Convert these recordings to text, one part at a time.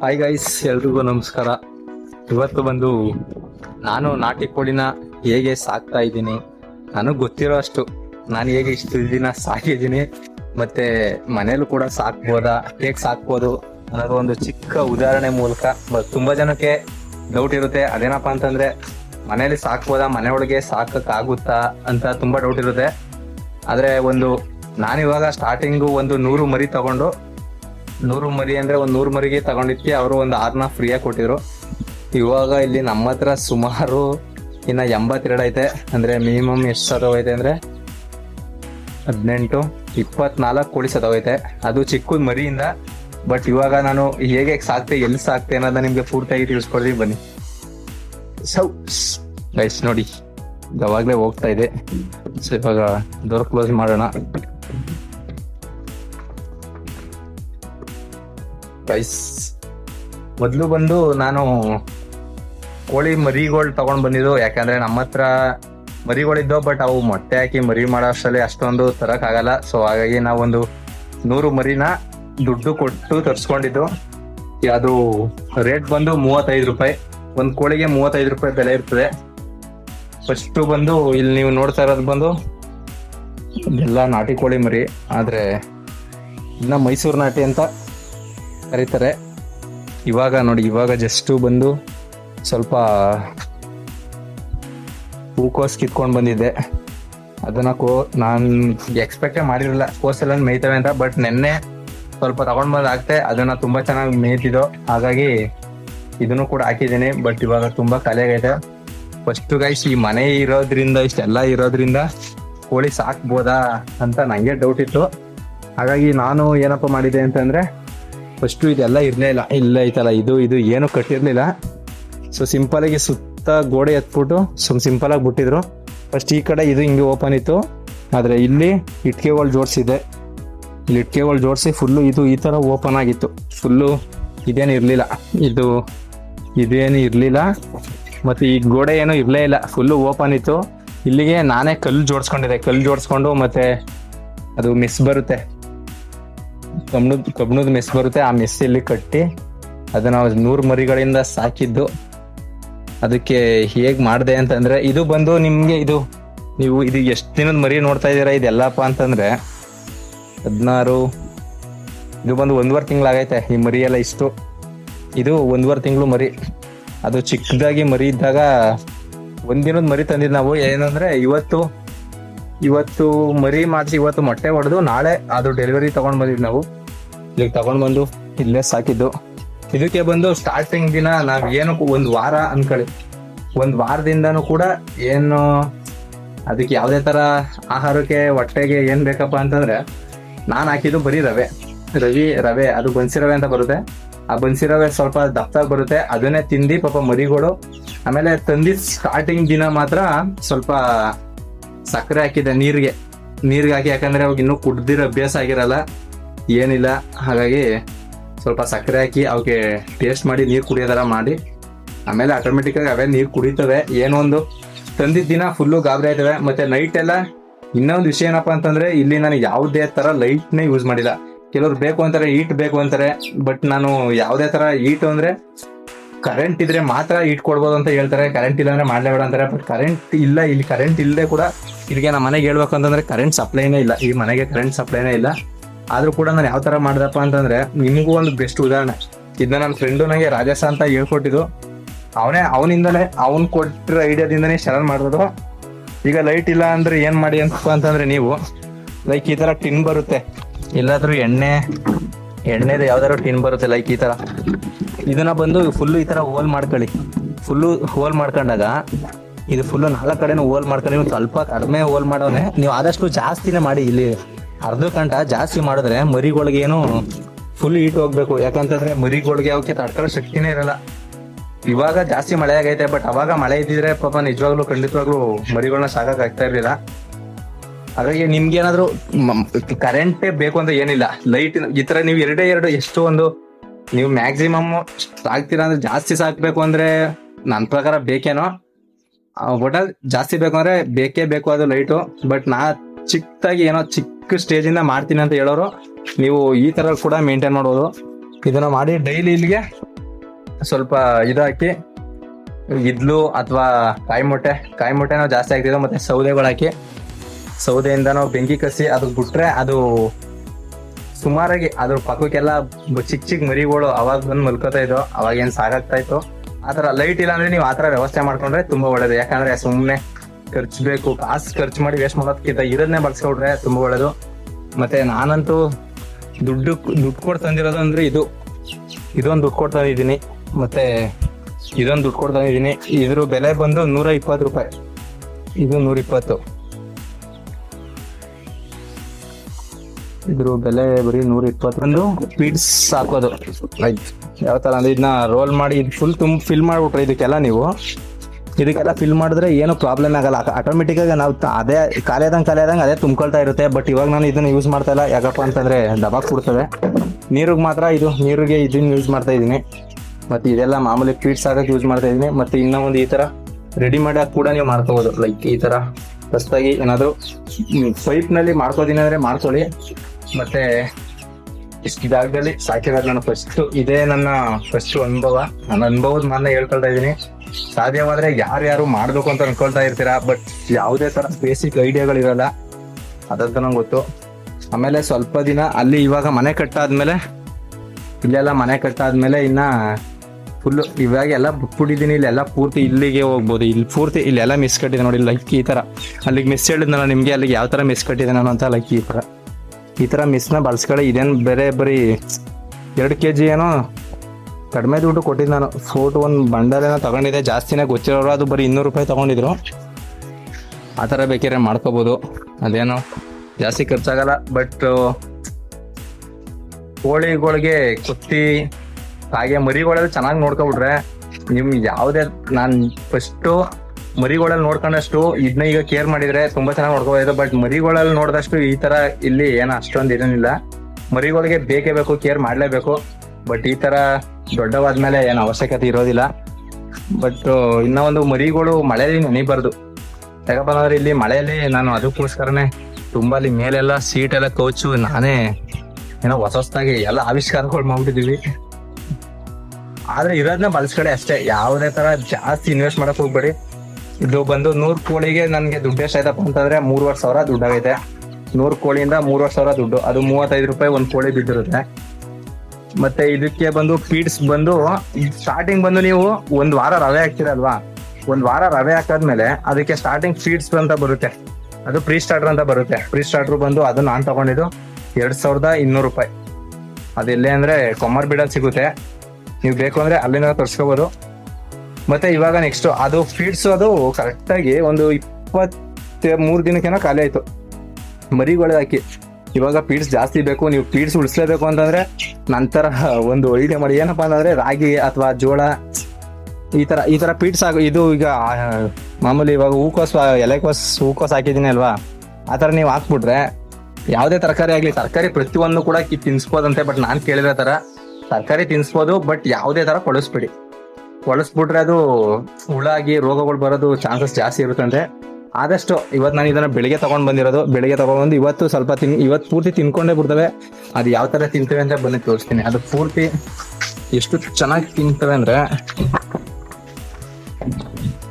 Hi guys ಎಲ್ರಿಗೂ ನಮಸ್ಕಾರ. ಇವತ್ತು ಬಂದು ನಾನು ನಾಟಿ ಕೋಳಿನ ಹೇಗೆ ಸಾಕ್ತಾ ಇದ್ದೀನಿ, ನನಗೆ ಗೊತ್ತಿರೋ ಅಷ್ಟು ನಾನು ಹೇಗೆ ಇಷ್ಟು ದಿನ ಸಾಕಿದ್ದೀನಿ, ಮತ್ತೆ ಮನೇಲೂ ಕೂಡ ಸಾಕ್ಬೋದಾ, ಹೇಗೆ ಸಾಕ್ಬೋದು ಅನ್ನೋದು ಒಂದು ಚಿಕ್ಕ ಉದಾಹರಣೆ ಮೂಲಕ ತುಂಬ ಜನಕ್ಕೆ ಡೌಟ್ ಇರುತ್ತೆ. ಅದೇನಪ್ಪ ಅಂತಂದ್ರೆ ಮನೇಲಿ ಸಾಕ್ಬೋದಾ, ಮನೆ ಒಳಗೆ ಸಾಕಕ್ಕಾಗುತ್ತಾ ಅಂತ ತುಂಬಾ ಡೌಟ್ ಇರುತ್ತೆ. ಆದ್ರೆ ಒಂದು ನಾನಿವಾಗ ಸ್ಟಾರ್ಟಿಂಗು ಒಂದು ನೂರು ಮರಿ ತಗೊಂಡು ನೂರು ಮರಿ ಅಂದ್ರೆ ಒಂದ್ ನೂರು ಮರಿಗೆ ತಗೊಂಡಿದ್ವಿ. ಅವರು ಒಂದು ಆರ್ನ ಫ್ರೀಯಾಗಿ ಕೊಟ್ಟಿದ್ರು. ಇವಾಗ ಇಲ್ಲಿ ನಮ್ಮ ಹತ್ರ ಸುಮಾರು ಇನ್ನ ಎಂಬತ್ತೆರಡು ಐತೆ. ಅಂದ್ರೆ ಮಿನಿಮಮ್ ಎಷ್ಟು ಸತೋಗೈತೆ ಅಂದ್ರೆ ಹದಿನೆಂಟು, ಇಪ್ಪತ್ನಾಲ್ಕು ಕೋಳಿ ಸತೋಗೈತೆ ಅದು ಚಿಕ್ಕದ ಮರಿಯಿಂದ ಬಟ್ ಇವಾಗ ನಾನು ಹೇಗೆ ಸಾಕ್ತೆ, ಎಲ್ಲಿ ಸಾಕ್ತೆ ಅನ್ನೋದನ್ನ ನಿಮ್ಗೆ ಪೂರ್ತಿಯಾಗಿ ತಿಳಿಸ್ಕೊಡ್ತೀನಿ. ಬನ್ನಿ. ಸೌ ಗೈಸ್ ನೋಡಿ ಅವಾಗ್ಲೇ ಹೋಗ್ತಾ ಇದೆ. ಸೊ ಇವಾಗ ಡೋರ್ ಕ್ಲೋಸ್ ಮಾಡೋಣ. ಗೈಸ್ ಮೊದಲು ಬಂದು ನಾನು ಕೋಳಿ ಮರಿಗಳು ತಗೊಂಡ್ ಬಂದಿದ್ದು. ಯಾಕಂದ್ರೆ ನಮ್ಮ ಹತ್ರ ಮರಿಗಳಿದ್ದವು ಬಟ್ ಅವು ಮೊಟ್ಟೆ ಹಾಕಿ ಮರಿ ಮಾಡೋ ಅಷ್ಟರಲ್ಲಿ ಅಷ್ಟೊಂದು ತರಕ್ ಆಗಲ್ಲ. ಸೊ ಹಾಗಾಗಿ ನಾವೊಂದು ನೂರು ಮರಿನ ದುಡ್ಡು ಕೊಟ್ಟು ತರಿಸ್ಕೊಂಡಿದ್ದು. ಅದು ರೇಟ್ ಬಂದು ಮೂವತ್ತೈದು ರೂಪಾಯಿ. ಒಂದು ಕೋಳಿಗೆ ಮೂವತ್ತೈದು ರೂಪಾಯಿ ಬೆಲೆ ಇರ್ತದೆ. ಫಸ್ಟು ಬಂದು ಇಲ್ಲಿ ನೀವು ನೋಡ್ತಾ ಇರೋದು ಬಂದು ಎಲ್ಲ ನಾಟಿ ಕೋಳಿ ಮರಿ. ಆದ್ರೆ ಇನ್ನ ಮೈಸೂರು ನಾಟಿ ಅಂತ ಕರೀತಾರೆ. ಇವಾಗ ನೋಡಿ, ಇವಾಗ ಜಸ್ಟ್ ಬಂದು ಸ್ವಲ್ಪ ಹೂಕೋಸ್ ಕಿತ್ಕೊಂಡು ಬಂದಿದ್ದೆ. ಅದನ್ನ ಕೋ, ನಾನು ಎಕ್ಸ್ಪೆಕ್ಟೇ ಮಾಡಿರಲಿಲ್ಲ. ಕೋಸ್ ಎಲ್ಲ ಮೇಯ್ತವೆ ಅಂತ ಬಟ್ ನೆನ್ನೆ ಸ್ವಲ್ಪ ತಗೊಂಡ್ ಹಾಕ್ತೆ, ಅದನ್ನ ತುಂಬಾ ಚೆನ್ನಾಗಿ ಮೇಯ್ತಿದ್ದು. ಹಾಗಾಗಿ ಇದನ್ನು ಕೂಡ ಹಾಕಿದ್ದೀನಿ ಬಟ್ ಇವಾಗ ತುಂಬಾ ಖಾಲಿ ಆಗೈತೆ ಫಸ್ಟ್ ಗೈಸ್ ಈ ಮನೆ ಇರೋದ್ರಿಂದ, ಇಷ್ಟೆಲ್ಲ ಇರೋದ್ರಿಂದ ಕೋಳಿ ಸಾಕ್ಬೋದಾ ಅಂತ ನಂಗೆ ಡೌಟ್ ಇತ್ತು. ಹಾಗಾಗಿ ನಾನು ಏನಪ್ಪ ಮಾಡಿದೆ ಅಂತಂದ್ರೆ ಫಸ್ಟ್ ಇದೆಲ್ಲ ಇರಲೇ ಇಲ್ಲ. ಇಲ್ಲ ಐತಲ್ಲ ಇದು ಇದು ಏನು ಕಟ್ಟಿರಲಿಲ್ಲ. ಸೊ ಸಿಂಪಲ್ ಆಗಿ ಸುತ್ತ ಗೋಡೆ ಎತ್ಬಿಟ್ಟು ಸುಮ್ ಸಿಂಪಲ್ ಆಗಿ ಬಿಟ್ಟಿದ್ರು. ಫಸ್ಟ್ ಈ ಕಡೆ ಇದು ಹಿಂಗೆ ಓಪನ್ ಇತ್ತು. ಆದರೆ ಇಲ್ಲಿ ಇಟ್ಕೆಗಳು ಜೋಡಿಸಿದೆ. ಇಲ್ಲಿ ಇಟ್ಕೆಗಳು ಜೋಡಿಸಿ ಫುಲ್ಲು ಇದು ಈ ತರ ಓಪನ್ ಆಗಿತ್ತು. ಫುಲ್ಲು ಇದೇನು ಇರಲಿಲ್ಲ. ಇದು, ಇದೇನು ಇರಲಿಲ್ಲ. ಮತ್ತೆ ಈ ಗೋಡೆ ಏನೂ ಇರಲೇ ಇಲ್ಲ. ಫುಲ್ಲು ಓಪನ್ ಇತ್ತು. ಇಲ್ಲಿಗೆ ನಾನೇ ಕಲ್ಲು ಜೋಡಿಸ್ಕೊಂಡಿದ್ದೆ. ಕಲ್ಲು ಜೋಡಿಸ್ಕೊಂಡು ಮತ್ತೆ ಅದು ಮಿಸ್ ಬರುತ್ತೆ. ಕಬ್ಣದ ಕಬ್ಣದ ಮೆಸ್ ಬರುತ್ತೆ. ಆ ಮೆಸ್ ಇಲ್ಲಿ ಕಟ್ಟಿ ಅದನ್ನ ನೂರು ಮರಿಗಳಿಂದ ಸಾಕಿದ್ದು. ಅದಕ್ಕೆ ಹೇಗ್ ಮಾಡಿದೆ ಅಂತಂದ್ರೆ, ಇದು ಬಂದು ನಿಮ್ಗೆ ಇದು, ನೀವು ಇದು ಎಷ್ಟು ದಿನದ ಮರಿ ನೋಡ್ತಾ ಇದೀರಾ ಇದೆಲ್ಲಪ್ಪ ಅಂತಂದ್ರೆ, ಹದಿನಾರು, ಇದು ಬಂದು ಒಂದೂವರೆ ತಿಂಗಳಾಗೈತೆ ಈ ಮರಿ ಎಲ್ಲ ಇಷ್ಟು. ಇದು ಒಂದೂವರೆ ತಿಂಗಳು ಮರಿ. ಅದು ಚಿಕ್ಕದಾಗಿ ಮರಿ ಇದ್ದಾಗ ಒಂದಿನದ ಮರಿ ತಂದಿದ್ದು ನಾವು. ಏನಂದ್ರೆ, ಇವತ್ತು ಇವತ್ತು ಮರಿ ಮಾಡಿಸಿ ಇವತ್ತು ಮೊಟ್ಟೆ ಹೊಡೆದು ನಾಳೆ ಅದು ಡೆಲಿವರಿ ತಗೊಂಡ್ ಬಂದಿದ್ವಿ ನಾವು. ಇಲ್ಲಿಗೆ ತಗೊಂಡ್ ಬಂದು? ಇಲ್ಲೇ ಸಾಕಿದ್ದು. ಇದಕ್ಕೆ ಬಂದು ಸ್ಟಾರ್ಟಿಂಗ್ ದಿನ ನಾವ್ ಏನು ಒಂದ್ ವಾರ ಅನ್ಕೊಳ್ಳಿ. ಒಂದ್ ವಾರದಿಂದನು ಕೂಡ ಏನು ಅದಕ್ಕೆ ಯಾವ್ದೇ ತರ ಆಹಾರಕ್ಕೆ ಹೊಟ್ಟೆಗೆ ಏನ್ ಬೇಕಪ್ಪ ಅಂತಂದ್ರೆ ನಾನ್ ಹಾಕಿದ್ದು ಬರೀ ರವೆ. ರವಿ ರವೆ ಅದು ಬನ್ಸಿ ರವೆ ಅಂತ ಬರುತ್ತೆ. ಆ ಬನ್ಸಿ ರವೆ ಸ್ವಲ್ಪ ದಪ್ಪ ಬರುತ್ತೆ. ಅದನ್ನೇ ತಿಂದು ಪಾಪ ಮರಿಗಳು. ಆಮೇಲೆ ತಂದಿ ಸ್ಟಾರ್ಟಿಂಗ್ ದಿನ ಮಾತ್ರ ಸ್ವಲ್ಪ ಸಕ್ಕರೆ ಹಾಕಿದೆ ನೀರಿಗೆ. ನೀರಿಗೆ ಹಾಕಿ ಯಾಕಂದ್ರೆ ಅವಾಗ ಇನ್ನೂ ಕುಡ್ದಿರೋ ಅಭ್ಯಾಸ ಆಗಿರಲ್ಲ. ಏನಿಲ್ಲ, ಹಾಗಾಗಿ ಸ್ವಲ್ಪ ಸಕ್ಕರೆ ಹಾಕಿ ಅವಕ್ಕೆ ಟೇಸ್ಟ್ ಮಾಡಿ ನೀರು ಕುಡಿಯೋದರ ಮಾಡಿ. ಆಮೇಲೆ ಆಟೋಮೆಟಿಕ್ಕಾಗಿ ಅವೇ ನೀರು ಕುಡಿತವೆ ಏನೋ ಒಂದು ತಂದಿದ್ದ ದಿನ ಫುಲ್ಲು ಗಾಬರಿ ಆಯ್ತವೆ ಮತ್ತೆ ಎಲ್ಲ ಇನ್ನೊಂದು ವಿಷಯ ಏನಪ್ಪ ಅಂತಂದ್ರೆ ಇಲ್ಲಿ ನಾನು ಯಾವುದೇ ತರ ಲೈಟ್ ನೇ ಯೂಸ್ ಮಾಡಿಲ್ಲ. ಕೆಲವ್ರು ಬೇಕು ಅಂತಾರೆ ಈಟ್ ಬೇಕು ಅಂತಾರೆ ಬಟ್ ನಾನು ಯಾವುದೇ ತರ ಈಟ್ ಅಂದ್ರೆ ಕರೆಂಟ್ ಇದ್ರೆ ಮಾತ್ರ ಈಟ್ ಕೊಡ್ಬೋದು ಅಂತ ಹೇಳ್ತಾರೆ. ಕರೆಂಟ್ ಇಲ್ಲ ಅಂದ್ರೆ ಮಾಡ್ಲೇಬೇಡ ಅಂತಾರೆ. ಬಟ್ ಕರೆಂಟ್ ಇಲ್ಲ, ಇಲ್ಲಿ ಕರೆಂಟ್ ಇಲ್ಲದೆ ಕೂಡ ಇಲ್ಲಿಗೆ ನಮ್ಮ ಮನೆಗೆ ಹೇಳ್ಬೇಕು ಅಂತಂದ್ರೆ ಕರೆಂಟ್ ಸಪ್ಲೈನೇ ಇಲ್ಲ. ಈ ಮನೆಗೆ ಕರೆಂಟ್ ಸಪ್ಲೈನೇ ಇಲ್ಲ. ಆದ್ರೂ ಕೂಡ ನಾನು ಯಾವ ತರ ಮಾಡ್ದಪ್ಪ ಅಂತಂದ್ರೆ ನಿಮಗೂ ಒಂದು ಬೆಸ್ಟ್ ಉದಾಹರಣೆ. ಇದನ್ನ ನನ್ನ ಫ್ರೆಂಡು ನನಗೆ ರಾಜೇಶ ಅಂತ ಹೇಳ್ಕೊಟ್ಟಿದ್ದು. ಅವನೇ ಅವನಿಂದಲೇ ಅವನ್ ಕೊಟ್ಟಿರೋ ಐಡಿಯಾದಿಂದನೇ ಶರಣ ಮಾಡಿದ್ರು ಈಗ ಲೈಟ್ ಇಲ್ಲ ಅಂದ್ರೆ ಏನ್ ಮಾಡಿ ಅಂತಪ್ಪ ಅಂತಂದ್ರೆ ನೀವು ಲೈಕ್ ಈ ತರ ಟಿನ್ ಬರುತ್ತೆ. ಎಲ್ಲಾದ್ರೂ ಎಣ್ಣೆ, ಎಣ್ಣೆದು ಯಾವ್ದಾದ್ರು ಟಿನ್ ಬರುತ್ತೆ ಲೈಕ್ ಈ ತರ. ಇದನ್ನ ಬಂದು ಫುಲ್ಲು ಈ ತರ ಹೋಲ್ ಮಾಡ್ಕೊಳ್ಳಿ. ಫುಲ್ಲು ಹೋಲ್ ಮಾಡ್ಕೊಂಡಾಗ ಇದು ಫುಲ್ಲು ನಾಲ್ಕು ಕಡೆನೂ ಹೋಲ್ ಮಾಡ್ಕೊಂಡು ಸ್ವಲ್ಪ ಕಡಿಮೆ ಹೋಲ್ ಮಾಡೋನೆ. ನೀವು ಆದಷ್ಟು ಜಾಸ್ತಿನೇ ಮಾಡಿ ಇಲ್ಲಿ. ಅರ್ಧ ಗಂಟೆ ಜಾಸ್ತಿ ಮಾಡಿದ್ರೆ ಮರಿಗಳಿಗೆ ಏನು ಫುಲ್ ಹೀಟ್ ಹೋಗ್ಬೇಕು. ಯಾಕಂತಂದ್ರೆ ಮರಿಗಳಿಗೆ ಅವಕ್ಕೆ ತಡ್ಕೊಳ್ಳೋ ಶಕ್ತಿನೇ ಇರಲ್ಲ. ಇವಾಗ ಜಾಸ್ತಿ ಮಳೆ ಆಗೈತೆ ಬಟ್ ಅವಾಗ ಮಳೆ ಇದ್ದಿದ್ರೆ ಪಾಪ ನಿಜವಾಗ್ಲೂ, ಖಂಡಿತವಾಗ್ಲೂ ಮರಿಗಳನ್ನ ಸಾಕಕ್ ಆಗ್ತಾ ಇರ್ಲಿಲ್ಲ. ಹಾಗಾಗಿ ನಿಮ್ಗೆ ಏನಾದ್ರು ಕರೆಂಟೇ ಬೇಕು ಅಂತ ಏನಿಲ್ಲ. ಲೈಟ್ ಈ ತರ ನೀವು ಎರಡೇ ಎರಡು ಎಷ್ಟು ಒಂದು, ನೀವು ಮ್ಯಾಕ್ಸಿಮಮ್ ಸಾಕ್ತೀರಾ ಅಂದ್ರೆ ಜಾಸ್ತಿ ಸಾಕ್ಬೇಕು ಅಂದ್ರೆ ನನ್ನ ಪ್ರಕಾರ ಬೇಕೇನೋ. ಒಟ್ಟ ಜಾಸ್ತಿ ಬೇಕು ಅಂದ್ರೆ ಬೇಕೇ ಬೇಕು ಅದು ಲೈಟು ಬಟ್ ನಾ ಚಿಕ್ಕದಾಗಿ ಏನೋ ಚಿಕ್ಕ ಸ್ಟೇಜ್ ಸ್ಟೇಜಿಂದ ಮಾಡ್ತೀನಿ ಅಂತ ಹೇಳೋರು, ನೀವು ಈ ಥರ ಕೂಡ ಮೇಂಟೈನ್ ಮಾಡ್ಬೋದು. ಇದನ್ನು ಮಾಡಿ ಡೈಲಿ ಇಲ್ಲಿಗೆ ಸ್ವಲ್ಪ ಇದಾಕಿ, ಇದ್ಲು ಅಥವಾ ಕಾಯಿ ಮೊಟ್ಟೆ ಕಾಯಿ ಮೊಟ್ಟೆ ನಾವು ಜಾಸ್ತಿ ಹಾಕ್ತಿದ್ದೋ ಮತ್ತೆ ಸೌದೆಗಳು ಹಾಕಿ ನಾವು ಬೆಂಕಿ ಕಸಿ ಅದು ಬಿಟ್ರೆ ಅದು ಸುಮಾರಾಗಿ ಅದ್ರ ಪಕ್ಕಕ್ಕೆಲ್ಲ ಚಿಕ್ಕ ಚಿಕ್ಕ ಮರಿಗಳು ಅವಾಗ ಬಂದು ಮಲ್ಕೋತಾ ಇದ್ದೋ ಅವಾಗ ಏನ್ ಸಾಕಾಗ್ತಾ ಇತ್ತು. ಆತರ ಲೈಟ್ ಇಲ್ಲ ಅಂದ್ರೆ ನೀವು ಆತರ ವ್ಯವಸ್ಥೆ ಮಾಡ್ಕೊಂಡ್ರೆ ತುಂಬಾ ಒಳ್ಳೇದು. ಯಾಕಂದ್ರೆ ಸುಮ್ನೆ ಖರ್ಚು ಬೇಕು ಕಾಸು ಖರ್ಚು ಮಾಡಿ ವೇಸ್ಟ್ ಮಾಡೋದಕ್ಕಿಂತ ಇರೋದನ್ನೇ ಬಳಸ್ಕೊಡ್ರೆ ತುಂಬಾ ಒಳ್ಳೇದು. ಮತ್ತೆ ನಾನಂತೂ ದುಡ್ಡು ದುಡ್ಡು ಕೊಟ್ಟು ತಂದಿರೋದು ಅಂದ್ರೆ ಇದು. ಇದೊಂದು ದುಡ್ಡು ಕೊಡ್ತಾ ಇದ್ದೀನಿ ಮತ್ತೆ ಇದೊಂದು ದುಡ್ಡು ಕೊಡ್ತಾ ಇದ್ದೀನಿ ಇದ್ರ ಬೆಲೆ ಬಂದು ನೂರ ಇಪ್ಪತ್ತು ರೂಪಾಯಿ. ಇದು ನೂರ ಇಪ್ಪತ್ತು ಇದ್ರ ಬೆಲೆ ಬರೀ ನೂರ ಇಪ್ಪತ್ತೊಂದು ಪೀಡ್ಸ್ ಹಾಕೋದು ಆಯ್ತು. ಯಾವ ತರ ಅಂದ್ರೆ ಇದನ್ನ ರೋಲ್ ಮಾಡಿ ಇದು ಫುಲ್ ತುಂಬ ಫಿಲ್ ಮಾಡ್ಬಿಟ್ರೆ ಇದಕ್ಕೆಲ್ಲ ನೀವು ಇದಕ್ಕೆಲ್ಲ ಫಿಲ್ ಮಾಡಿದ್ರೆ ಏನು ಪ್ರಾಬ್ಲಮ್ ಆಗಲ್ಲ. ಆಟೋಮೆಟಿಕ್ ಆಗಿ ನಾವು ಅದೇ ಖಾಲಿ ಆದಂಗೆ ಅದೇ ತುಂಬ್ಕೊಳ್ತಾ ಇರುತ್ತೆ. ಬಟ್ ಇವಾಗ ನಾನು ಇದನ್ನ ಯೂಸ್ ಮಾಡ್ತಾ ಇಲ್ಲ. ಯಾಕಪ್ಪ ಅಂತಂದ್ರೆ ದಬಾಕ್ ಕೊಡ್ತದೆ ನೀರಿಗೆ ಮಾತ್ರ ಇದು ನೀರಿಗೆ ಇದನ್ನ ಯೂಸ್ ಮಾಡ್ತಾ ಇದ್ದೀನಿ ಮತ್ತೆ ಇದೆಲ್ಲ ಮಾಮೂಲಿ ಫೀಡ್ಸ್ ಹಾಕಕ್ಕೆ ಯೂಸ್ ಮಾಡ್ತಾ ಇದ್ದೀನಿ ಮತ್ತೆ ಇನ್ನೂ ಒಂದು ಈ ತರ ರೆಡಿ ಮಾಡಿ ಕೂಡ ನೀವು ಮಾಡ್ಕೋಬಹುದು ಲೈಕ್ ಈ ತರ ಹೊಸದಾಗಿ ಏನಾದರೂ ಪೈಪ್ನಲ್ಲಿ ಮಾಡ್ಕೋತೀನಿ ಅಂದ್ರೆ ಮಾಡ್ಕೊಳ್ಳಿ. ಮತ್ತೆ ಇಷ್ಟು ಜಾಗದಲ್ಲಿ ಸಾಕಿರೋದು ನಾನು ಫಸ್ಟ್ ಇದೇ ನನ್ನ ಫಸ್ಟ್ ಅನುಭವ. ನನ್ನ ಅನುಭವದ ಮಾನ ಹೇಳ್ಕೊಳ್ತಾ ಇದ್ದೀನಿ ಸಾಧ್ಯವಾದ್ರೆ ಯಾರ್ಯಾರು ಮಾಡ್ಬೇಕು ಅಂತ ಅನ್ಕೊಳ್ತಾ ಇರ್ತೀರಾ? ಬಟ್ ಯಾವುದೇ ತರ ಬೇಸಿಕ್ ಐಡಿಯಾಗಳಿರಲ್ಲ, ಅದಂತ ನಂಗೆ ಗೊತ್ತು. ಆಮೇಲೆ ಸ್ವಲ್ಪ ದಿನ ಅಲ್ಲಿ ಇವಾಗ ಮನೆ ಕಟ್ಟಾದ್ಮೇಲೆ, ಇಲ್ಲೆಲ್ಲ ಮನೆ ಕಟ್ಟಾದ್ಮೇಲೆ ಇನ್ನ ಫುಲ್ಲು ಇವಾಗ ಎಲ್ಲ ಬಿಟ್ಬಿಟ್ಟಿದ್ದೀನಿ ಇಲ್ಲೆಲ್ಲ ಪೂರ್ತಿ ಇಲ್ಲಿಗೆ ಹೋಗ್ಬೋದು. ಇಲ್ಲಿ ಪೂರ್ತಿ ಇಲ್ಲೆಲ್ಲ ಮಿಸ್ ಕಟ್ಟಿದೆ ನೋಡಿ ಲೈಕ್ ಈ ತರ. ಅಲ್ಲಿಗೆ ಮಿಸ್ ಹೇಳಿದ್ನಲ್ಲ ನಿಮ್ಗೆ, ಅಲ್ಲಿಗೆ ಯಾವ ತರ ಮಿಸ್ ಕಟ್ಟಿದೆ ನಾನು ಅಂತ ಲೈಕ್ ಈ ತರ. ಈ ತರ ಮಿಸ್ನ ಬಳಸ್ಕೊಳ್ಳಿ. ಇದೇನು ಬೇರೆ ಬರೀ ಎರಡು ಕೆ ಜಿ ಏನೋ ಕಡಿಮೆ ದುಡ್ಡು ಕೊಟ್ಟಿದ್ದು ನಾನು. ಫೋಟೋ ಒಂದು ಬಂಡಲ್ ಏನೋ ತಗೊಂಡಿದ್ದೆ. ಜಾಸ್ತಿನೇ ಗೊತ್ತಿರೋರು ಅದು ಬರೀ ಇನ್ನೂರು ರೂಪಾಯಿ ತಗೊಂಡಿದ್ರು. ಆ ಥರ ಬೇಕಿದ್ರೆ ಮಾಡ್ಕೋಬೋದು. ಅದೇನೋ ಜಾಸ್ತಿ ಖರ್ಚಾಗಲ್ಲ. ಬಟ್ ಕೋಳಿಗಳಿಗೆ ಕುತ್ತಿ ಹಾಗೆ ಮರಿಗಳೆಲ್ಲ ಚೆನ್ನಾಗಿ ನೋಡ್ಕೊಬಿಟ್ರೆ ನಿಮ್ಗೆ ಯಾವುದೇ ನಾನು ಫಸ್ಟು ಮರಿಗಳಲ್ಲಿ ನೋಡ್ಕೊಂಡಷ್ಟು ಇದನ್ನ ಈಗ ಕೇರ್ ಮಾಡಿದ್ರೆ ತುಂಬಾ ಚೆನ್ನಾಗಿ ನೋಡ್ಕೋಬಹುದು ಬಟ್ ಮರಿಗಳಲ್ಲಿ ನೋಡಿದಷ್ಟು ಈ ತರ ಇಲ್ಲಿ ಏನು ಅಷ್ಟೊಂದು ಇರೋನಿಲ್ಲ ಮರಿಗಳಿಗೆ ಬೇಕೇ ಬೇಕು ಕೇರ್ ಮಾಡಲೇಬೇಕು. ಬಟ್ ಈ ತರ ದೊಡ್ಡವಾದ್ಮೇಲೆ ಏನು ಅವಶ್ಯಕತೆ ಇರೋದಿಲ್ಲ. ಬಟ್ ಇನ್ನ ಒಂದು ಮರಿಗಳು ಮಳೆಯಲ್ಲಿ ನೆನಿಬಾರ್ದು. ಯಾಕಪ್ಪ ಇಲ್ಲಿ ಮಳೆಯಲ್ಲಿ ನಾನು ಅದಕ್ಕೋಸ್ಕರನೇ ತುಂಬಾ ಅಲ್ಲಿ ಮೇಲೆಲ್ಲ ಸೀಟ್ ಎಲ್ಲ ಕೌಚು ನಾನೇ ಏನೋ ಹೊಸ ಹೊಸದಾಗಿ ಎಲ್ಲ ಆವಿಷ್ಕಾರಗಳು ಮಾಡ್ಬಿಟ್ಟಿದೀವಿ. ಆದ್ರೆ ಇರೋದನ್ನ ಬಳಸ್ಕಡೆ ಅಷ್ಟೇ. ಯಾವುದೇ ತರ ಜಾಸ್ತಿ ಇನ್ವೆಸ್ಟ್ ಮಾಡಕ್ ಹೋಗ್ಬೇಡಿ. ಇದು ಬಂದು ನೂರ್ ಕೋಳಿಗೆ ನನ್ಗೆ ದುಡ್ಡು ಎಷ್ಟಾಯ್ತಪ್ಪ ಅಂತಂದ್ರೆ ಮೂರುವರೆ ಸಾವಿರ ದುಡ್ಡಾಗೈತೆ. ನೂರ್ ಕೋಳಿಯಿಂದ ಮೂರುವರೆ ಸಾವಿರ ದುಡ್ಡು. ಅದು ಮೂವತ್ತೈದು ರೂಪಾಯಿ ಒಂದ್ ಕೋಳಿ ಬಿದ್ದಿರುತ್ತೆ. ಮತ್ತೆ ಇದಕ್ಕೆ ಬಂದು ಫೀಡ್ಸ್ ಬಂದು ಸ್ಟಾರ್ಟಿಂಗ್ ಬಂದು ನೀವು ಒಂದ್ ವಾರ ರವೆ ಹಾಕ್ತಿರಲ್ವಾ? ಒಂದ್ ವಾರ ರವೆ ಹಾಕಾದ್ಮೇಲೆ ಅದಕ್ಕೆ ಸ್ಟಾರ್ಟಿಂಗ್ ಫೀಡ್ಸ್ ಅಂತ ಬರುತ್ತೆ. ಅದು ಪ್ರೀ ಸ್ಟಾರ್ಟರ್ ಅಂತ ಬರುತ್ತೆ. ಪ್ರೀ ಸ್ಟಾರ್ಟರ್ ಬಂದು ಅದು ನಾನ್ ತಗೊಂಡಿದ್ದು ಎರಡ್ ಸಾವಿರದ ಇನ್ನೂರು ರೂಪಾಯಿ. ಅದೆಲ್ಲೇ ಅಂದ್ರೆ ಕೊಮ್ಮರ್ ಬಿಡಲ್ ಸಿಗುತ್ತೆ. ನೀವು ಬೇಕು ಅಂದ್ರೆ ಅಲ್ಲಿಂದ ತರ್ಸ್ಕೋಬಹುದು ಮತ್ತೆ ಇವಾಗ ನೆಕ್ಸ್ಟ್ ಅದು ಫೀಡ್ಸ್ ಅದು ಕರೆಕ್ಟ್ ಆಗಿ ಒಂದು ಇಪ್ಪತ್ತ ಮೂರ್ ದಿನಕ್ಕೇನೋ ಖಾಲಿ ಆಯ್ತು. ಮರಿಗಳು ಹಾಕಿ ಇವಾಗ ಪೀಡ್ಸ್ ಜಾಸ್ತಿ ಬೇಕು, ನೀವು ಪೀಡ್ಸ್ ಉಳಿಸ್ಲೇಬೇಕು ಅಂತಂದ್ರೆ ನಂತರ ಒಂದು ಐಡಿಯಾ ಮಾಡಿ. ಏನಪ್ಪಾ ಅಂತಂದ್ರೆ ರಾಗಿ ಅಥವಾ ಜೋಳ, ಈ ತರ ಈ ತರ ಪೀಡ್ಸ್ ಆಗ, ಇದು ಈಗ ಮಾಮೂಲಿ ಇವಾಗ ಹೂಕೋಸ್, ಎಲೆಕೋಸ್ ಹೂಕೋಸ್ ಹಾಕಿದೀನಿ ಅಲ್ವಾ? ಆ ತರ ನೀವು ಹಾಕ್ಬಿಟ್ರೆ ಯಾವುದೇ ತರಕಾರಿ ಆಗ್ಲಿ, ತರಕಾರಿ ಪ್ರತಿಯೊಂದು ಕೂಡ ತಿನ್ಸ್ಬೋದಂತೆ, ಬಟ್ ನಾನು ಕೇಳಿರೋ ತರ ತರಕಾರಿ ತಿನ್ಸ್ಬೋದು, ಬಟ್ ಯಾವುದೇ ತರ ಕೊಡಿಸ್ಬಿಡಿ ಕೊಳಸ್ಬಿಟ್ರೆ ಅದು ಹುಳಾಗಿ ರೋಗಗಳು ಬರೋದು ಚಾನ್ಸಸ್ ಜಾಸ್ತಿ ಇರುತ್ತಂತೆ. ಆದಷ್ಟು ಇವತ್ತು ನಾನು ಇದನ್ನ ಬೆಳಿಗ್ಗೆ ತಗೊಂಡ್ ಬಂದಿರೋದು. ಬೆಳಿಗ್ಗೆ ತಗೊಂಡ್ಬಂದು ಇವತ್ತು ಸ್ವಲ್ಪ ತಿನ್ ಇವತ್ತು ಪೂರ್ತಿ ತಿನ್ಕೊಂಡೇ ಬಿಡ್ತವೆ. ಅದು ಯಾವ ತರ ತಿಂತೇವೆ ಅಂತ ಬಂದು ತೋರಿಸ್ತೀನಿ. ಅದು ಪೂರ್ತಿ ಎಷ್ಟು ಚೆನ್ನಾಗಿ ತಿಂತವೆ ಅಂದ್ರೆ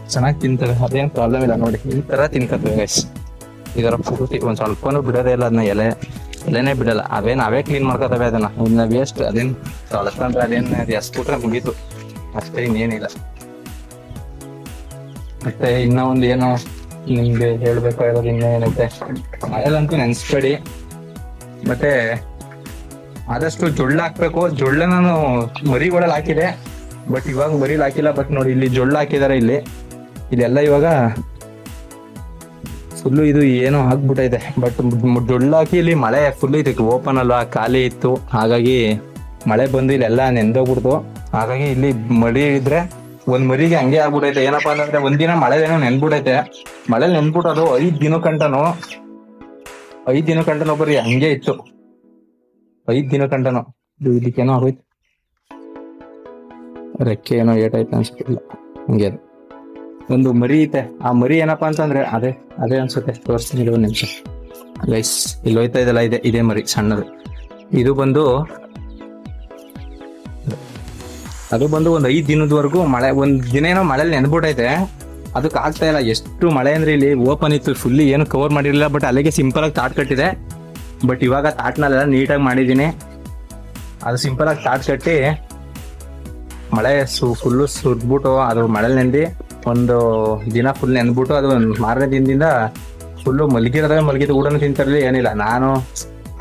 ಚೆನ್ನಾಗಿ ತಿಂತವೆ. ಅದೇನು ಪ್ರಾಬ್ಲಮ್ ಇಲ್ಲ ನೋಡಿ. ಈ ತರ ತಿನ್ಕತ್ವೆ ಗೈಸ್ ಇದರ ಪೂರ್ತಿ ಒಂದ್ ಸ್ವಲ್ಪನೂ ಬಿಡೋದೇ ಇಲ್ಲ ಅದನ್ನ ಎಲೆ. ಎಲೆನೇ ಬಿಡಲ್ಲ. ಅವೇ ನಾವೇ ಕ್ಲೀನ್ ಮಾಡ್ಕೋತವೆ ಅದನ್ನ. ಅದನ್ನ ವೇಸ್ಟ್ ಅದೇನ್ ತೊಳಕಂದ್ರೆ ಅದೇನ್ ಅದು ಎಸ್ಬಿಟ್ರೆ ಮುಗೀತು. ಅಷ್ಟೇ ಇನ್ನೇನಿಲ್ಲ ಮತ್ತೆ ಇನ್ನೂ ಒಂದು ಏನೋ? ನಿಮ್ಗೆ ಹೇಳ್ಬೇಕಾಗಿರೋದು ಇನ್ನೂ ಏನೈತೆ ಮಳೆಲಂತೂ ನೆನ್ಸ್ಬೇಡಿ. ಮತ್ತೆ ಆದಷ್ಟು ಜೊಳ್ಳ ಹಾಕ್ಬೇಕು. ಜೊಳ್ಳ ನಾನು ಮರಿಗಳಲ್ಲಿ ಹಾಕಿದೆ. ಬಟ್ ಇವಾಗ ಮರಿಲ್ ಹಾಕಿಲ್ಲ. ಬಟ್ ನೋಡಿ ಇಲ್ಲಿ ಜೊಳ್ಳ ಹಾಕಿದಾರೆ ಇಲ್ಲಿ. ಇದೆಲ್ಲ ಇವಾಗ ಫುಲ್ಲು ಇದು ಏನೋ ಆಗ್ಬಿಟ್ಟೈತೆ. ಬಟ್ ಜೊಳ್ಳ ಹಾಕಿ ಇಲ್ಲಿ ಮಳೆ ಫುಲ್ ಇದಕ್ಕೆ ಓಪನ್ ಅಲ್ವಾ? ಖಾಲಿ ಇತ್ತು. ಹಾಗಾಗಿ ಮಳೆ ಬಂದು ಇಲ್ಲೆಲ್ಲ ನೆಂದೋಗ್ಬಿಡ್ತು. ಹಾಗಾಗಿ ಇಲ್ಲಿ ಮಳಿ ಇದ್ರೆ ಒಂದ್ ಮರಿಗೆ ಹಂಗೆ ಆಗ್ಬಿಟೈತೆ ಏನಪ್ಪಾ ಅಂದ್ರೆ ಒಂದಿನ ಮಳೆನೋ ನೆನ್ಬಿಡೈತೆ. ಮಳೆ ನೆನ್ಬಿಟ್ಟು ಅದು ಐದ್ ದಿನ ಕಂಟನು? ಐದ್ ದಿನ ಕಂಟನು ಬರೀ ಹಂಗೆ ಇತ್ತು. ಐದ್ ದಿನ ಕಂಟನು. ಇದು ಇದಕ್ಕೇನೋ ಆಗೋಯ್ತು. ರೆಕ್ಕೆ ಏನೋ ಏಟಾಯ್ತು ಅನ್ಸ್ತಿಲ್ಲ ಹಂಗೆ ಒಂದು ಮರಿ ಐತೆ. ಆ ಮರಿ ಏನಪ್ಪಾ ಅಂತಂದ್ರೆ ಅದೇ ಅದೇ ಅನ್ಸುತ್ತೆ. ತೋರಿಸ್ತೀನಿ ಒಂದ್ ನಿಮಿಷ. ಗೈಸ್ ಇಲ್ಲಿ ಹೋಯ್ತಾ ಇದೆಲ್ಲ ಇದೆ, ಇದೇ ಮರಿ, ಸಣ್ಣದು. ಇದು ಬಂದು ಅದು ಬಂದು ಒಂದು ಐದು ದಿನದವರೆಗೂ ಮಳೆ, ಒಂದು ದಿನ ಏನೋ ಮಳೆಲಿ ನೆನ್ಬಿಟ್ಟೈತೆ. ಅದಕ್ಕೆ ಆಗ್ತಾ ಇಲ್ಲ. ಎಷ್ಟು ಮಳೆ ಅಂದ್ರೆ ಇಲ್ಲಿ ಓಪನ್ ಇತ್ತು ಫುಲ್ಲಿ ಏನು ಕವರ್ ಮಾಡಿರಲಿಲ್ಲ ಬಟ್ ಅಲ್ಲಿಗೆ ಸಿಂಪಲ್ ಆಗಿ ತಾಟ್ ಕಟ್ಟಿದೆ. ಬಟ್ ಇವಾಗ ತಾಟ್ನಲ್ಲೆಲ್ಲ ನೀಟಾಗಿ ಮಾಡಿದ್ದೀನಿ. ಅದು ಸಿಂಪಲ್ ಆಗಿ ತಾಟ್ ಕಟ್ಟಿ ಮಳೆ ಸು ಫುಲ್ಲು ಸುರ್ದ್ಬಿಟ್ಟು ಅದು ಮಳೆ ನೆಂದಿ ಒಂದು ದಿನ ಫುಲ್ ನೆನ್ಬಿಟ್ಟು ಅದು ಒಂದು ಮಾರನೇ ದಿನದಿಂದ ಫುಲ್ಲು ಮಲಗಿರೋದೇ ಮಲಗಿದ ಊಟನೂ ತಿಂತಿರಲಿ ಏನಿಲ್ಲ. ನಾನು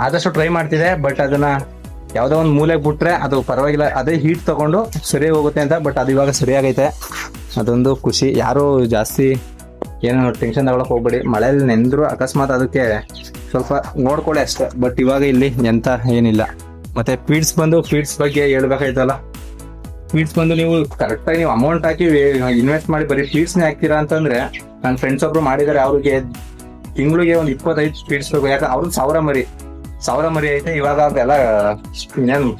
ಆದಷ್ಟು ಟ್ರೈ ಮಾಡ್ತಿದ್ದೆ ಬಟ್ ಅದನ್ನ ಯಾವ್ದೋ ಒಂದು ಮೂಲೆಗೆ ಬಿಟ್ರೆ ಅದು ಪರವಾಗಿಲ್ಲ. ಅದೇ ಹೀಟ್ ತಗೊಂಡು ಸರಿ ಹೋಗುತ್ತೆ ಅಂತ ಬಟ್ ಅದು ಇವಾಗ ಸರಿಯಾಗೈತೆ. ಅದೊಂದು ಖುಷಿ. ಯಾರು ಜಾಸ್ತಿ ಏನೋ ಟೆನ್ಷನ್ ತಗೊಳಕ್ ಹೋಗ್ಬೇಡಿ. ಮಳೆಯಲ್ಲಿ ನೆಂದ್ರು ಅಕಸ್ಮಾತ್ ಅದಕ್ಕೆ ಸ್ವಲ್ಪ ನೋಡ್ಕೊಳ್ಳಿ ಅಷ್ಟೇ. ಬಟ್ ಇವಾಗ ಇಲ್ಲಿ ಎಂತ ಏನಿಲ್ಲ. ಮತ್ತೆ ಫೀಡ್ಸ್ ಬಂದು ಫೀಡ್ಸ್ ಬಗ್ಗೆ ಹೇಳ್ಬೇಕಾಯ್ತಲ್ಲ? ಫೀಡ್ಸ್ ಬಂದು ನೀವು ಕರೆಕ್ಟಾಗಿ ನೀವು ಅಮೌಂಟ್ ಹಾಕಿ ಇನ್ವೆಸ್ಟ್ ಮಾಡಿ ಬರೀ ಫೀಡ್ಸ್ ಹಾಕ್ತೀರಾ ಅಂತಂದ್ರೆ ನನ್ನ ಫ್ರೆಂಡ್ಸ್ ಒಬ್ರು ಮಾಡಿದ್ದಾರೆ, ಅವ್ರಿಗೆ ತಿಂಗಳಿಗೆ ಒಂದು ಇಪ್ಪತ್ತೈದು ಫೀಡ್ಸ್ ಬೇಕು. ಯಾಕಂದ್ರೆ ಅವ್ರದ್ದು ಸಾವಿರ ಮರಿ. ಸಾವಿರ ಮರಿ ಐತೆ, ಇವಾಗ ಅದೆಲ್ಲ ಇನ್ನೇನು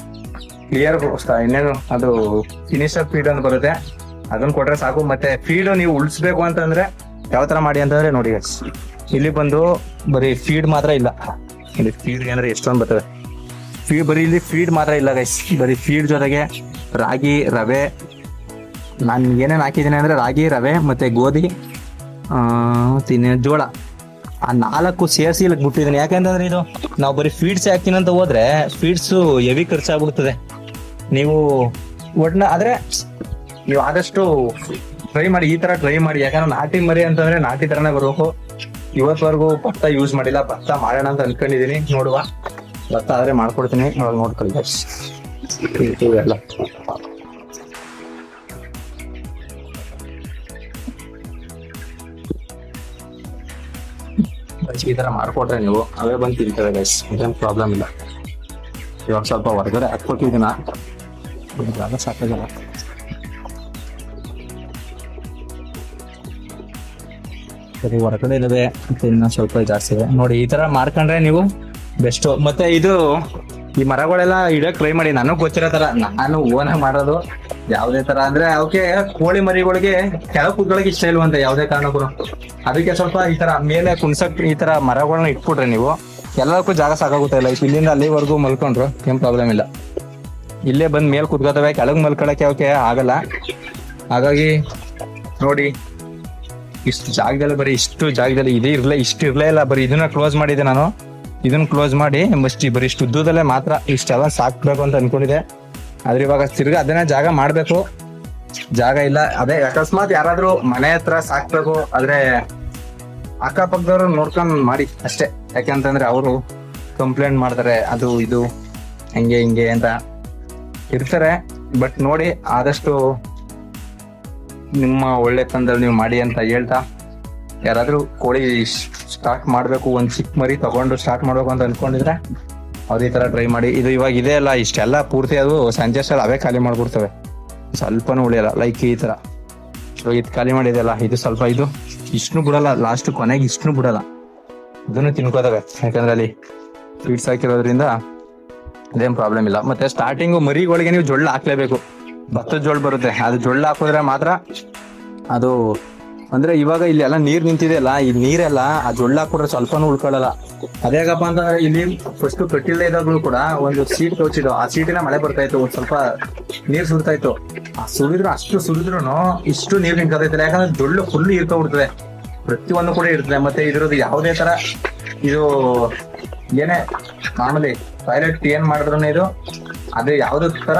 ಕ್ಲಿಯರ್ ಇನ್ನೇನು ಅದು ಫಿನಿಶರ್ ಫೀಡ್ ಅಂತ ಬರುತ್ತೆ. ಅದನ್ನ ಕೊಟ್ರೆ ಸಾಕು. ಮತ್ತೆ ಫೀಡ್ ನೀವು ಉಳಿಸ್ಬೇಕು ಅಂತಂದ್ರೆ ಯಾವ ತರ ಮಾಡಿ ಅಂತಂದ್ರೆ ನೋಡಿ. ಇಲ್ಲಿ ಬಂದು ಬರೀ ಫೀಡ್ ಮಾತ್ರ ಇಲ್ಲ. ಇಲ್ಲಿ ಫೀಡ್ ಅಂದ್ರೆ ಎಷ್ಟೊಂದು ಬರ್ತದೆ. ಫೀಡ್ ಬರೀ ಇಲ್ಲಿ ಫೀಡ್ ಮಾತ್ರ ಇಲ್ಲ ಗೈಸ್ ಬರೀ ಫೀಡ್ ಜೊತೆಗೆ ರಾಗಿ, ರವೆ, ನಾನು ಏನೇನು ಹಾಕಿದ್ದೀನಿ ಅಂದ್ರೆ ರಾಗಿ, ರವೆ ಮತ್ತೆ ಗೋಧಿ ತಿನ್ನ ಜೋಳ. ಆ ನಾಲ್ಕು ಸೇರಿಸಿ ಇಲ್ಲಿ ಬಿಟ್ಟಿದ್ದೀನಿ. ಯಾಕಂತಂದ್ರೆ ಇದು ನಾವು ಬರೀ ಫೀಡ್ಸ್ ಹಾಕ್ತೀನಿ ಅಂತ ಹೋದ್ರೆ ಫೀಡ್ಸು ಹೆವಿ ಖರ್ಚಾಗ್ಬಿಡ್ತದೆ. ನೀವು ಒಟ್ನ ಆದ್ರೆ ನೀವು ಆದಷ್ಟು ಟ್ರೈ ಮಾಡಿ, ಈ ತರ ಟ್ರೈ ಮಾಡಿ. ಯಾಕಂದ್ರೆ ನಾಟಿ ಮರಿ ಅಂತಂದ್ರೆ ನಾಟಿ ತರನೇ ಬರಬೇಕು. ಇವತ್ವರೆಗೂ ಭತ್ತ ಯೂಸ್ ಮಾಡಿಲ್ಲ. ಭತ್ತ ಮಾಡೋಣ ಅಂತ ಅನ್ಕೊಂಡಿದೀನಿ ನೋಡುವ. ಭತ್ತ ಆದ್ರೆ ಮಾಡ್ಕೊಡ್ತೀನಿ. ನೋಡ್ಕೊಳ್ಳಿ guys. ಈ ತರ ಮಾಡ್ಕೊಟ್ರೆ ನೀವು ಅವೇ ಬಂದು ತಿಂತವೆ ಗೈಸ್ ಇದೇನು ಪ್ರಾಬ್ಲಮ್ ಇಲ್ಲ. ಇವಾಗ ಸ್ವಲ್ಪ ಹೊರಗಡೆ ಹಾಕ್ಕೊಟ್ಟಿದ್ದೀನ? ಜಾಗ ಸಾಕಾಗಲ್ಲ. ಸರಿ, ಹೊರಗಡೆ ಇಲ್ಲದೆ ಇನ್ನ ಸ್ವಲ್ಪ ಜಾಸ್ತಿ ಇದೆ. ನೋಡಿ, ಈ ತರ ಮಾಡ್ಕೊಂಡ್ರೆ ನೀವು ಬೆಸ್ಟ್ ಮತ್ತೆ ಇದು ಈ ಮರಗಳೆಲ್ಲ ಇಡಕ್ ಟ್ರೈ ಮಾಡಿ. ನನಗ್ ಗೊತ್ತಿರೋ ತರ, ನಾನು ಓನ ಮಾಡೋದು. ಯಾವ್ದೇ ತರ ಅಂದ್ರೆ ಅವಕ್ಕೆ ಕೋಳಿ ಮರಿಗಳಿಗೆ ಕೆಳ ಕೂತ್ಕೊಳಕ್ ಇಷ್ಟ ಇಲ್ವಂತೆ ಯಾವ್ದೇ ಕಾರಣಕ್ಕೂ. ಅದಕ್ಕೆ ಸ್ವಲ್ಪ ಈ ತರ ಮೇಲೆ ಕುಣ್ಸಕ್ ಈ ತರ ಮರಗಳನ್ನ ಇಟ್ಬಿಟ್ರೆ ನೀವು. ಎಲ್ಲದಕ್ಕೂ ಜಾಗ ಸಾಕಾಗುತ್ತೆ ಇಲ್ಲ. ಇಲ್ಲಿಂದ ಅಲ್ಲಿವರೆಗೂ ಮಲ್ಕೊಂಡ್ರು, ಏನ್ ಪ್ರಾಬ್ಲಮ್ ಇಲ್ಲ. ಇಲ್ಲೇ ಬಂದ್ ಮೇಲ್ ಕುತ್ಕೋತವೆ, ಕೆಳಗ್ ಮಲ್ಕೊಳಕ್ಕೆ ಅವಕ್ಕೆ ಆಗಲ್ಲ. ಹಾಗಾಗಿ ನೋಡಿ, ಇಷ್ಟು ಜಾಗದಲ್ಲಿ ಬರೀ ಇಷ್ಟು ಜಾಗದಲ್ಲಿ ಇದೇ ಇರ್ಲೇ, ಇಷ್ಟು ಇರ್ಲೇ ಇಲ್ಲ. ಬರೀ ಇದನ್ನ ಕ್ಲೋಸ್ ಮಾಡಿದೆ ನಾನು. ಇದನ್ನ ಕ್ಲೋಸ್ ಮಾಡಿ, ಮಸ್ತಿ ಬರೀ ಇಷ್ಟು ಉದ್ದದಲ್ಲೇ ಮಾತ್ರ ಇಷ್ಟೆಲ್ಲ ಸಾಕ್ಬೇಕು ಅಂತ ಅನ್ಕೊಂಡಿದೆ ಆದ್ರೆ ಇವಾಗ ತಿರ್ಗಿ ಅದನ್ನ ಜಾಗ ಮಾಡ್ಬೇಕು. ಜಾಗ ಇಲ್ಲ. ಅದೇ ಅಕಸ್ಮಾತ್ ಯಾರಾದ್ರೂ ಮನೆ ಹತ್ರ ಸಾಕ್ಬೇಕು. ಆದ್ರೆ ಅಕ್ಕಪಕ್ಕದವ್ರು ನೋಡ್ಕೊಂಡ್ ಮಾಡಿ ಅಷ್ಟೇ. ಯಾಕೆಂತಂದ್ರೆ ಅವರು ಕಂಪ್ಲೇಂಟ್ ಮಾಡ್ತಾರೆ, ಅದು ಇದು, ಹಂಗೆ, ಹಿಂಗೆ ಅಂತ ಇರ್ತಾರೆ. ಬಟ್ ನೋಡಿ ಆದಷ್ಟು ನಿಮ್ಮ ಒಳ್ಳೆ ತಂದಲ್ಲಿ ನೀವು ಮಾಡಿ ಅಂತ ಹೇಳ್ತಾ, ಯಾರಾದ್ರೂ ಕೋಳಿ ಸ್ಟಾರ್ಟ್ ಮಾಡ್ಬೇಕು, ಒಂದ್ ಚಿಕ್ಕ ಮರಿ ತಗೊಂಡು ಸ್ಟಾರ್ಟ್ ಮಾಡ್ಬೇಕು ಅಂತ ಅನ್ಕೊಂಡಿದ್ರೆ ಅವ್ರು ಈ ತರ ಟ್ರೈ ಮಾಡಿ. ಇದು ಇವಾಗ ಇದೆ ಅಲ್ಲ, ಇಷ್ಟೆಲ್ಲ ಪೂರ್ತಿ ಅದು ಸಂಜೆ ಅಷ್ಟಲ್ಲಿ ಅವೇ ಖಾಲಿ ಮಾಡ್ಬಿಡ್ತವೆ. ಸ್ವಲ್ಪನೂ ಉಳಿಯಲ್ಲ ಲೈಕ್ ಈ ತರ. ಇವಾಗ ಇದು ಖಾಲಿ ಮಾಡಿದೆಯಲ್ಲ, ಇದು ಸ್ವಲ್ಪ ಇದು. ಇಷ್ಟು ಬಿಡಲ್ಲ ಲಾಸ್ಟ್ ಕೊನೆಗೆ ಇಷ್ಟು ಬಿಡಲ್ಲ. ಇದನ್ನು ತಿನ್ಕೋತವೆ, ಯಾಕಂದ್ರೆ ಅಲ್ಲಿ ಸ್ವೀಟ್ಸ್ ಹಾಕಿರೋದ್ರಿಂದ ಅದೇನು ಪ್ರಾಬ್ಲಮ್ ಇಲ್ಲ. ಮತ್ತೆ ಸ್ಟಾರ್ಟಿಂಗು ಮರಿಗಳಿಗೆ ನೀವು ಜೊಳ್ಳು ಹಾಕ್ಲೇಬೇಕು. ಭತ್ತದ ಜೋಳ ಬರುತ್ತೆ, ಅದು ಜೊಳ್ಳ ಹಾಕಿದ್ರೆ ಮಾತ್ರ ಅದು, ಅಂದ್ರೆ ಇವಾಗ ಇಲ್ಲಿ ಎಲ್ಲ ನೀರ್ ನಿಂತಿದೆಯಲ್ಲ, ಈ ನೀರೆಲ್ಲ ಆ ಜೊಳ್ಳು ಹಾಕಿದ್ರೆ ಸ್ವಲ್ಪನೂ ಉಳ್ಕೊಳ್ಳಲ್ಲ. ಅದೇಗಪ್ಪ ಅಂತಂದ್ರೆ ಇಲ್ಲಿ ಫಸ್ಟ್ ಕಟ್ಟಿಲ್ಲ ಇದ್ದಾಗಲೂ ಕೂಡ ಒಂದು ಸೀಟ್ ಕೌಚಿದ್ದು ಆ ಸೀಟಿನ ಮಳೆ ಬರ್ತಾ ಇತ್ತು, ಒಂದ್ ಸ್ವಲ್ಪ ನೀರ್ ಸುರಿತಾ ಇತ್ತು. ಆ ಸುರಿದ್ರು, ಅಷ್ಟು ಸುರಿದ್ರು ಇಷ್ಟು ನೀರ್ ನಿಂತ್ಕೊತೈತಿಲ್ಲ. ಯಾಕಂದ್ರೆ ದೊಡ್ಡ ಫುಲ್ ಇರ್ಕೊಬಿಡ್ತದೆ. ಪ್ರತಿಯೊಂದು ಕೂಡ ಇರ್ತದೆ. ಮತ್ತೆ ಇದ್ರದ್ದು ಯಾವುದೇ ತರ ಇದು ಏನೇ ಮಾಮೂಲಿ ಟಾಯ್ಲೆಟ್ ಏನ್ ಮಾಡಿದ್ರು ಇದು, ಅದೇ ಯಾವ್ದು ತರ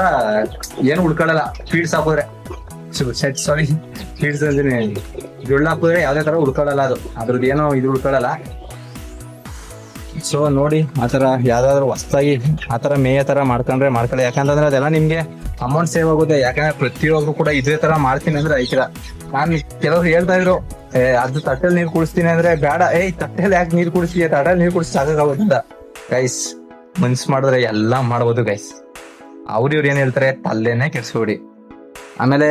ಏನು ಉಳ್ಕೊಳ್ಳಲ್ಲ. ಫೀಡ್ಸ್ ಹಾಕಿದ್ರೆ. ಸೆಟ್ ಸಾರಿ ಫೀಡ್ಸ್ ಅಂದ್ರೆ ಜೊಳ್ಳು ಹಾಕಿದ್ರೆ ಯಾವ್ದೇ ತರ ಉಳ್ಕೊಳ್ಳಲ್ಲ ಅದು. ಅದ್ರದ್ದು ಏನೋ ಇದು ಉಳ್ಕೊಳ್ಳಲ್ಲ. ಸೊ ನೋಡಿ, ಆ ಆತರ ಯಾವ್ದಾದ್ರು ಹೊಸದಾಗಿ ಆತರ ಮೇಯ ತರ ಮಾಡ್ಕೊಂಡ್ರೆ ಮಾಡ್ಕೊಳ್ಳಿ. ಯಾಕಂತಂದ್ರೆ ಅದೆಲ್ಲ ನಿಮ್ಗೆ ಅಮೌಂಟ್ ಸೇವ್ ಆಗುತ್ತೆ. ಯಾಕಂದ್ರೆ ಪ್ರತಿಯೊಬ್ರು ಕೂಡ ಇದೇ ತರ ಮಾಡ್ತೀನಿ ಅಂದ್ರೆ ಐಕಿರ ನಾನ್ ಕೆಲವ್ರು ಹೇಳ್ತಾ ಇದ್ರು, ಏ, ಅದು ತಟ್ಟೆಲಿ ನೀರ್ ಕುಡಿಸ್ತೀನಿ ಅಂದ್ರೆ ಬೇಡ. ಏಯ್ ತಟ್ಟೆಲಿ ಯಾಕೆ ನೀರ್ ಕುಡಿಸ್ತೀಯ ತಟ್ಟೆಲಿ ನೀರ್ ಕುಡಿಸಿ ಆಗೋದಿಲ್ಲ. ಗೈಸ್ ಮನ್ಸ್ ಮಾಡಿದ್ರೆ ಎಲ್ಲ ಮಾಡ್ಬೋದು ಗೈಸ್ ಅವ್ರು ಇವ್ರು ಏನ್ ಹೇಳ್ತಾರೆ? ತಲ್ಲೇನೆ ಕೆಡ್ಸ್ಕೊಡಿ ಆಮೇಲೆ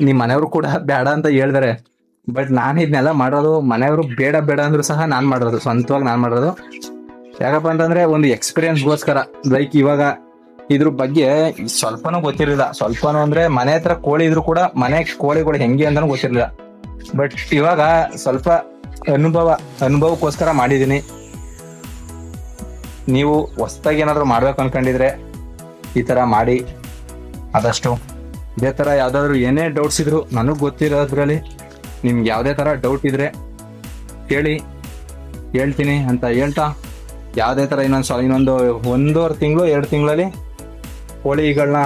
ನಿಮ್ ಮನೆಯವ್ರು ಕೂಡ ಬೇಡ ಅಂತ ಹೇಳ್ತಾರೆ. ಬಟ್ ನಾನು ಇದನ್ನೆಲ್ಲ ಮಾಡೋದು ಮನೆಯವರು ಬೇಡ ಬೇಡ ಅಂದ್ರು ಸಹ ನಾನು ಮಾಡಿರೋದು, ಸ್ವಂತವಾಗಿ ನಾನು ಮಾಡಿರೋದು. ಯಾಕಪ್ಪ ಅಂತಂದ್ರೆ ಒಂದು ಎಕ್ಸ್ಪೀರಿಯನ್ಸ್ಗೋಸ್ಕರ ಲೈಕ್ ಇವಾಗ ಇದ್ರ ಬಗ್ಗೆ ಸ್ವಲ್ಪನೂ ಗೊತ್ತಿರಲಿಲ್ಲ. ಸ್ವಲ್ಪನೂ ಅಂದ್ರೆ ಮನೆ ಹತ್ರ ಕೋಳಿ ಇದ್ರು ಕೂಡ ಮನೆ ಕೋಳಿಗಳು ಹೆಂಗೆ ಅಂತಾನು ಗೊತ್ತಿರಲಿಲ್ಲ. ಬಟ್ ಇವಾಗ ಸ್ವಲ್ಪ ಅನುಭವ, ಅನುಭವಕ್ಕೋಸ್ಕರ ಮಾಡಿದ್ದೀನಿ ನೀವು ಹೊಸ್ದಾಗಿ ಏನಾದರೂ ಮಾಡ್ಬೇಕು ಅನ್ಕೊಂಡಿದ್ರೆ ಈ ತರ ಮಾಡಿ. ಆದಷ್ಟು ಇದೇ ತರ ಯಾವ್ದಾದ್ರು ಏನೇ ಡೌಟ್ಸ್ ಇದ್ರು ನನಗೆ ಗೊತ್ತಿರೋದ್ರಲ್ಲಿ ನಿಮ್ಗೆ ಯಾವುದೇ ಥರ ಡೌಟ್ ಇದ್ರೆ ಕೇಳಿ, ಹೇಳ್ತೀನಿ ಅಂತ ಹೇಳ್ತಾ, ಯಾವುದೇ ಥರ ಇನ್ನೊಂದು ಸ ಇನ್ನೊಂದು ಒಂದೂವರೆ ತಿಂಗಳು, ಎರಡು ತಿಂಗಳಲ್ಲಿ ಕೋಳಿಗಳನ್ನ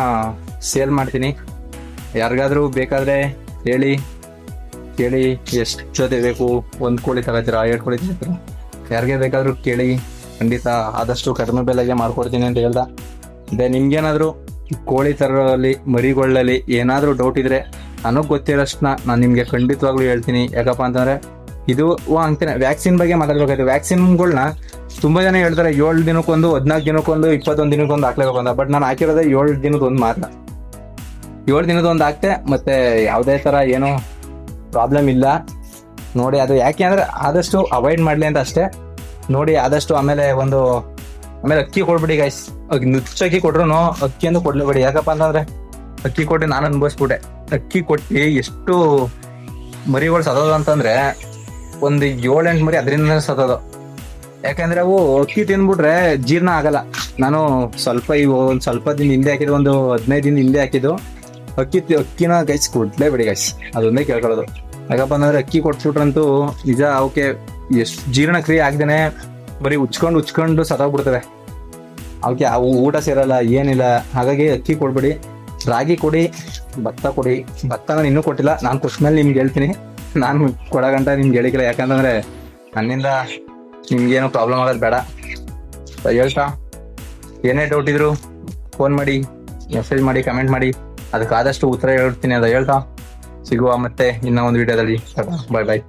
ಸೇಲ್ ಮಾಡ್ತೀನಿ. ಯಾರಿಗಾದರೂ ಬೇಕಾದರೆ ಹೇಳಿ, ಕೇಳಿ, ಎಷ್ಟು ಜೊತೆ ಬೇಕು, ಒಂದು ಕೋಳಿ ತಗೋತೀರಾ, ಎರಡು ಕೋಳಿ ತಗೋತೀರಾ? ಯಾರಿಗೆ ಬೇಕಾದರೂ ಕೇಳಿ, ಖಂಡಿತ ಆದಷ್ಟು ಕಡಿಮೆ ಬೆಲೆಗೆ ಮಾಡ್ಕೊಡ್ತೀನಿ ಅಂತ ಹೇಳ್ದೆ. ಅದೇ ನಿಮ್ಗೇನಾದರೂ ಕೋಳಿ ತರೋಲ್ಲಿ ಮರಿಗೊಳ್ಳಲ್ಲಿ ಏನಾದರೂ ಡೌಟ್ ಇದ್ರೆ ನನಗೆ ಗೊತ್ತಿರೋಷ್ಟನ್ನ ನಾನು ನಿಮಗೆ ಖಂಡಿತವಾಗ್ಲೂ ಹೇಳ್ತೀನಿ. ಯಾಕಪ್ಪ ಅಂತಂದ್ರೆ ಇದು ಅಂತೀನಿ. ವ್ಯಾಕ್ಸಿನ್ ಬಗ್ಗೆ ಮಾತಾಡ್ಬೇಕಾಯ್ತು. ವ್ಯಾಕ್ಸಿನ್ಗಳನ್ನ ತುಂಬಾ ಜನ ಹೇಳ್ತಾರೆ, ಏಳು ದಿನಕ್ಕೊಂದು, ಹದಿನಾಲ್ಕು ದಿನಕ್ಕೊಂದು, ಇಪ್ಪತ್ತೊಂದು ದಿನಕ್ಕೊಂದು ಹಾಕ್ಲೇಬೇಕು ಅಂತ ಬಟ್ ನಾನು ಹಾಕಿರೋದೇ ಏಳು ದಿನದ ಒಂದು ಮಾತ್ರ. ಏಳು ದಿನದ ಒಂದು ಹಾಕ್ತೆ, ಮತ್ತೆ ಯಾವುದೇ ತರ ಏನು ಪ್ರಾಬ್ಲಮ್ ಇಲ್ಲ. ನೋಡಿ, ಅದು ಯಾಕೆ ಅಂದ್ರೆ ಆದಷ್ಟು ಅವಾಯ್ಡ್ ಮಾಡ್ಲಿ ಅಂತ ಅಷ್ಟೇ. ನೋಡಿ, ಆದಷ್ಟು ಆಮೇಲೆ ಒಂದು, ಆಮೇಲೆ ಅಕ್ಕಿ ಕೊಡ್ಬಿಡಿ ಗೈಸ್ ನುಚ್ಚಕ್ಕಿ ಕೊಟ್ರು ಅಕ್ಕಿ ಕೊಡ್ಲೇಬೇಡಿ. ಯಾಕಪ್ಪ ಅಂತಂದ್ರೆ ಅಕ್ಕಿ ಕೊಟ್ಟು ನಾನು ಅನ್ಭವಿಸ್ಬಿಟ್ಟೆ. ಅಕ್ಕಿ ಕೊಟ್ಟು ಎಷ್ಟು ಮರಿಗಳು ಸದೋದು ಅಂತಂದ್ರೆ ಒಂದು ಏಳೆಂಟು ಮರಿ ಅದರಿಂದ ಸದೋದು ಯಾಕಂದ್ರೆ ಅವು ಅಕ್ಕಿ ತಿಂದ್ಬಿಟ್ರೆ ಜೀರ್ಣ ಆಗಲ್ಲ. ನಾನು ಸ್ವಲ್ಪ ಇವು ಒಂದು ಸ್ವಲ್ಪ ದಿನ ಹಿಂದೆ ಹಾಕಿದ್ದು, ಒಂದು ಹದಿನೈದು ದಿನ ಹಿಂದೆ ಹಾಕಿದ್ದು, ಅಕ್ಕಿ ಅಕ್ಕಿನ ಗೈಸ್ ಕೊಡ್ಲೇಬೇಡಿ ಗೈಸ್ ಅದೊಂದೇ ಕೇಳ್ಕೊಳ್ಳೋದು. ಯಾಕಪ್ಪ ಅಂದ್ರೆ ಅಕ್ಕಿ ಕೊಟ್ಬಿಟ್ರಂತೂ ನಿಜ ಅವಕ್ಕೆ ಎಷ್ಟು ಜೀರ್ಣಕ್ರಿಯೆ ಆಗ್ದೇನೆ ಬರೀ ಉಚ್ಕೊಂಡು ಉಚ್ಕೊಂಡು ಸತ್ತೋಗ್ಬಿಡ್ತವೆ. ಅವಕ್ಕೆ ಅವು ಊಟ ಸೇರಲ್ಲ, ಏನಿಲ್ಲ. ಹಾಗಾಗಿ ಅಕ್ಕಿ ಕೊಡ್ಬೇಡಿ. ರಾಗಿ ಕೊಡಿ. ಭತ್ತ ಕೊಡಿ. ಭತ್ತ ನಾನು ಇನ್ನೂ ಕೊಟ್ಟಿಲ್ಲ, ನಾನು ಕೊಟ್ಮೇಲೆ ನಿಮ್ಗೆ ಹೇಳ್ತೀನಿ. ನಾನು ಕೊಡೋ ಗಂಟ ನಿಮ್ಗೆ ಹೇಳಿಕಿಲ್ಲ ಯಾಕಂತಂದ್ರೆ ನನ್ನಿಂದ ನಿಮ್ಗೇನು ಪ್ರಾಬ್ಲಮ್ ಆಗೋದು ಬೇಡ. ಹೇಳ್ತಾ. ಏನೇ ಡೌಟ್ ಇದ್ರು ಫೋನ್ ಮಾಡಿ ಮೆಸೇಜ್ ಮಾಡಿ ಕಮೆಂಟ್ ಮಾಡಿ ಅದಕ್ಕೆ ಆದಷ್ಟು ಉತ್ತರ ಹೇಳ್ತೀನಿ ಅಂತ ಹೇಳ್ತಾ. ಸಿಗುವ ಮತ್ತೆ ಇನ್ನೂ ಒಂದು ವಿಡಿಯೋದಲ್ಲಿ ಬಾಯ್ ಬಾಯ್